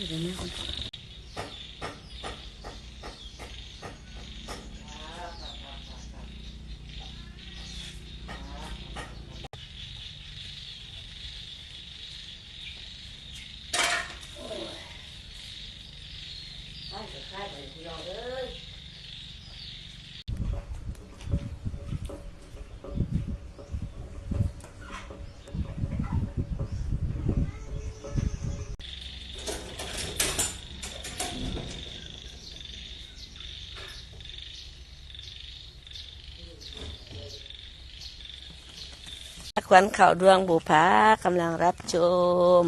อเดี๋ยวนี้คนข้ ขวัญข่าวดวงบุภากำลังรับชม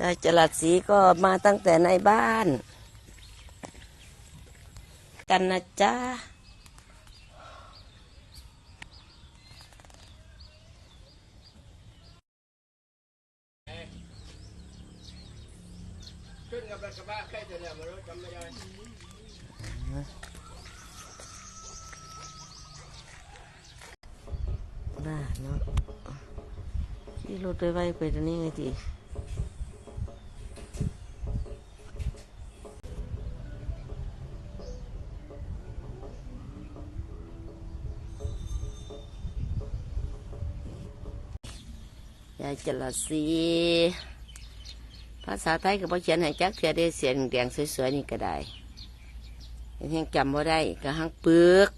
นายจรัสศรีก็มาตั้งแต่ในบ้าน กันนะจ๊ะขึ้นกับรถกระบะใครจะเนี่ยไม่รู้จำไม่ได้ น่า เนาะที่รถไปไว้ไปตรงนี้ไงทียายจรัสศรีภาษาไทยก็บ่เขียนให้จักเทียได้เสียงแดงสวยๆนี่ก็ได้ยังจำบ่ได้ก็หังปึก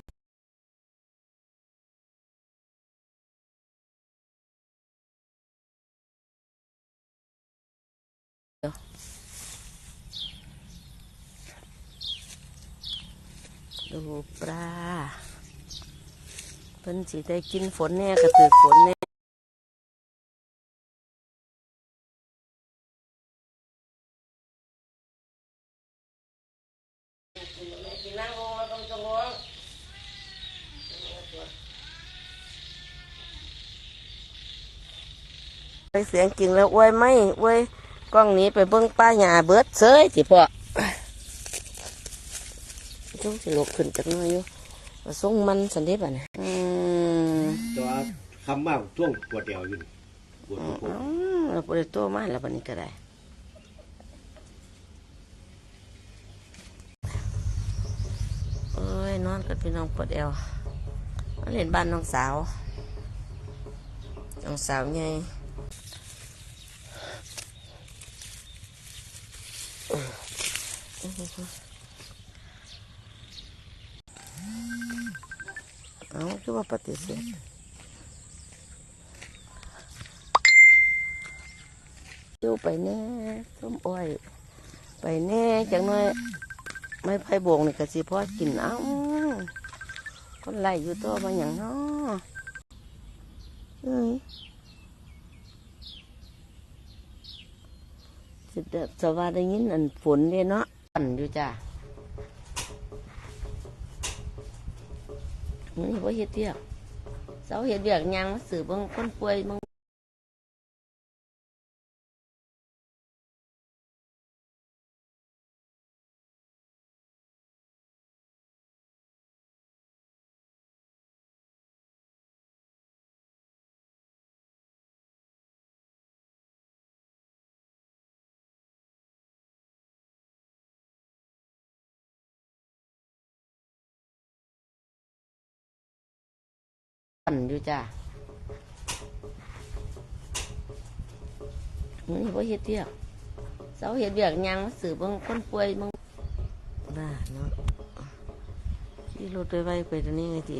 ดูปลาเพิ่นสิได้กินฝนแน่ก็ถือฝนแน่ไปเสียงจริงแล้วอวยไม่อวยกล้องนี้ไปเบิ้งป้าหญ้าเบิดเซยสิพ่อ ช่วงสิลกขึ้นจากหน้อยอยู่ว่าส่งมันสันเดบอะเนี่ยอืมตัวคำว่าช่วงปวดเดียวอยู่ปวดปวอ๋ดอเราปวดตัวมากแล้ววันนี้ก็ได้เอ้ยนอนกับพี่น้องปวดเอวมาเล่นบ้านน้องสาวน้องสาวไงเอา คือว่าปฏิเสธอยู่ไปแน่ส้มอ้อย ไปแน่จังน้อยไม่ไพ่บวงนี่ก็สิพ่อกินเอ้าคนไล่อยู่ตัวมาอย่างน้อเอ้ยสิเดสว่าได้ยินอันฝนเด้เนาะอันอยู่จ้า นี่ว่าเฮ็ดเวียกเสาเฮ็ดเวียกยังมาสืบบางคนป่วยบาง อันอยู่จ้านี่ว่าเฮ็ดเวียกเสาเฮ็ดเวียกยังมาสืบบางคนป่วยบางน่าเนาะที่รถไปไว้ไปตรงนี้ไงที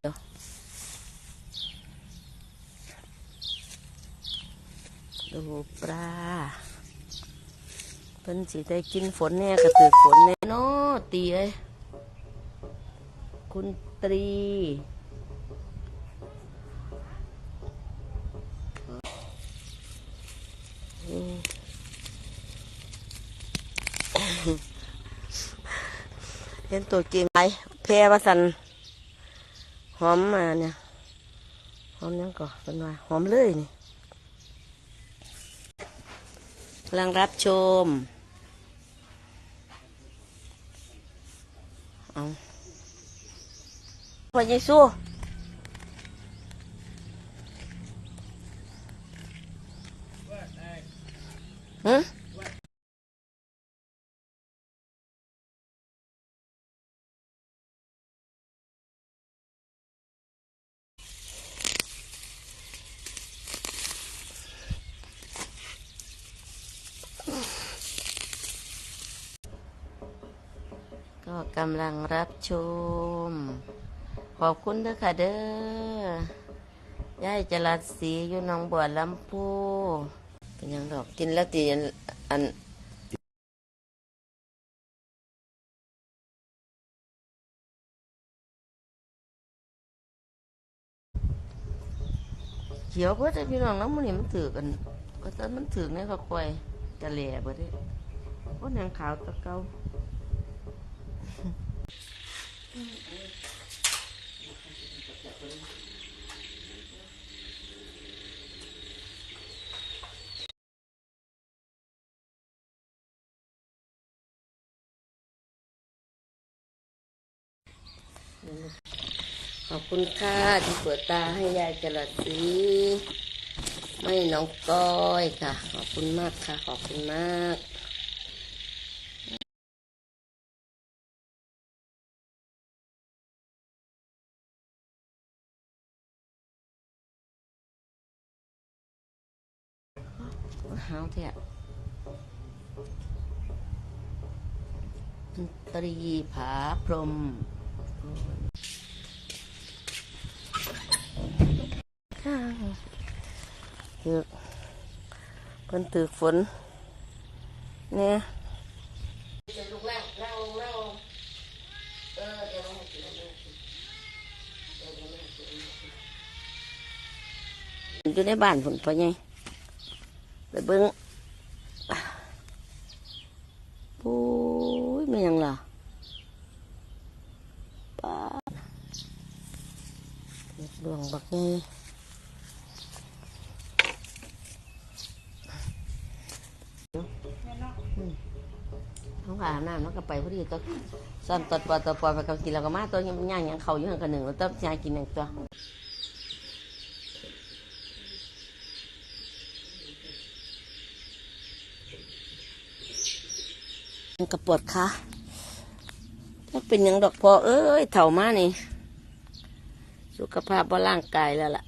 เดี๋ยว ดูปลาเพิ่นสิได้กินฝนแน่ก็ถือฝนแน่เนาะตีเอ้ยคุณตรีเห็นตัวจริงไปแพรว่าสันหอมมาเนี่ย หอมยังก่อนเป็นว่าหอมเลยนี่ กำลังรับชม เอาพระเยซูฮะ กำลังรับชม ขอบคุณเด้อค่ะเด้อยายจรัสศรีอยู่หนองบัวลำพู เป็นยังดอกกินแล้วตีอันเขียวเพื่อจะพี่น้องน้ำมันนี่มันถือกันก็ตอนมันถือในก็ควายจะแหล่เบิดเด้พราะนางขาวตะเกา ขอบคุณค่ะที่เปิดตาให้ยายจรัสศรีไม่น้องก้อยค่ะ ขอบคุณมากค่ะ ขอบคุณมาก หาเถอะดนตรีผาพรมข้างถือเพิ่นถือกฝนเนี่ยอยู่ในบ้านฝนพอไง ไปเบิ้งปุ้ยไม่ยังล่ะป้าเห็ดดวงบักไงเขาก็อาบน้ำแล้วก็ไปพอดีตัวซ้อนตัดปอตัวปอไปกับกินแล้วก็มาตัวยังย่างยังเขาอยู่ห่างกันหนึ่งแล้วต้องยายกินหนึ่งตัว กระปวดขาถ้าเป็นยังดอกพอเอ้ยเถ่ามานี่ สุขภาพบ่ร่างกายแล้วล่ะ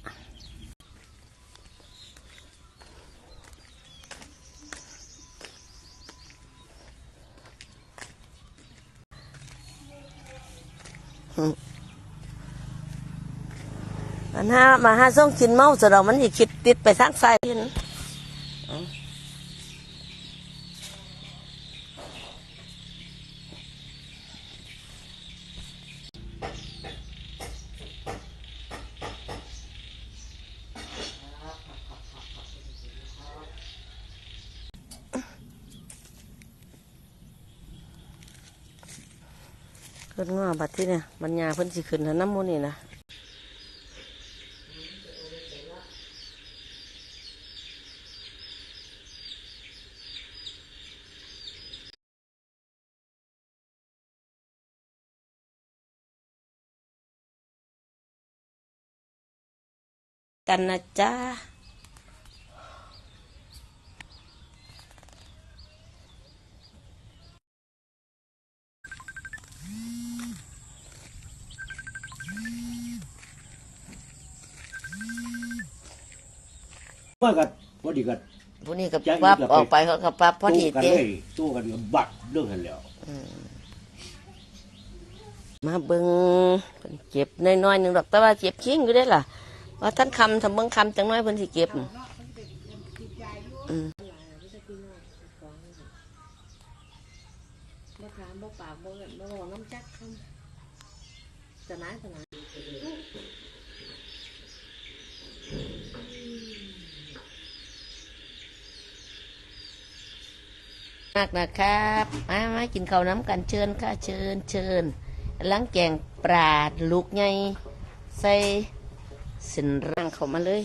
อันห้ามาห้าส่งกินเมาสะดอกมันอีกคิดติดไปทางซ้ายนี่ เอาขึ้นง้อบัดที่เนี่ยบรรยาเพิ่นสิขึ้นให้น้ำมูนี่นะกันนะจ๊ะ ว่ากันพอดีกันผู้นี้ก็ปั๊บออกไปเขาก็ปั๊บพอดีกันเต้เลยตู้กันก็บักเรื่องกันแล้วมาเบิ่งเพิ่นเก็บน้อยๆหนึ่งดอกแต่ว่าเก็บคิงอยู่ได้อล่ะ ว่าท่านคำทำเบิ่งคำจังน้อยเพิ่นสิเก็บอืมบ่ถามบ่ปากบ่เอิ้นบ่บอกน้ำจักคำจะนายจะนาย มากนะครับมามากินข้าวน้ำกันเชิญค่ะเชิญเชิญล้างแกงปลาลูกไงใส่สินร่างเขามาเลย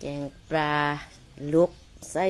แกงปลาลูกใส่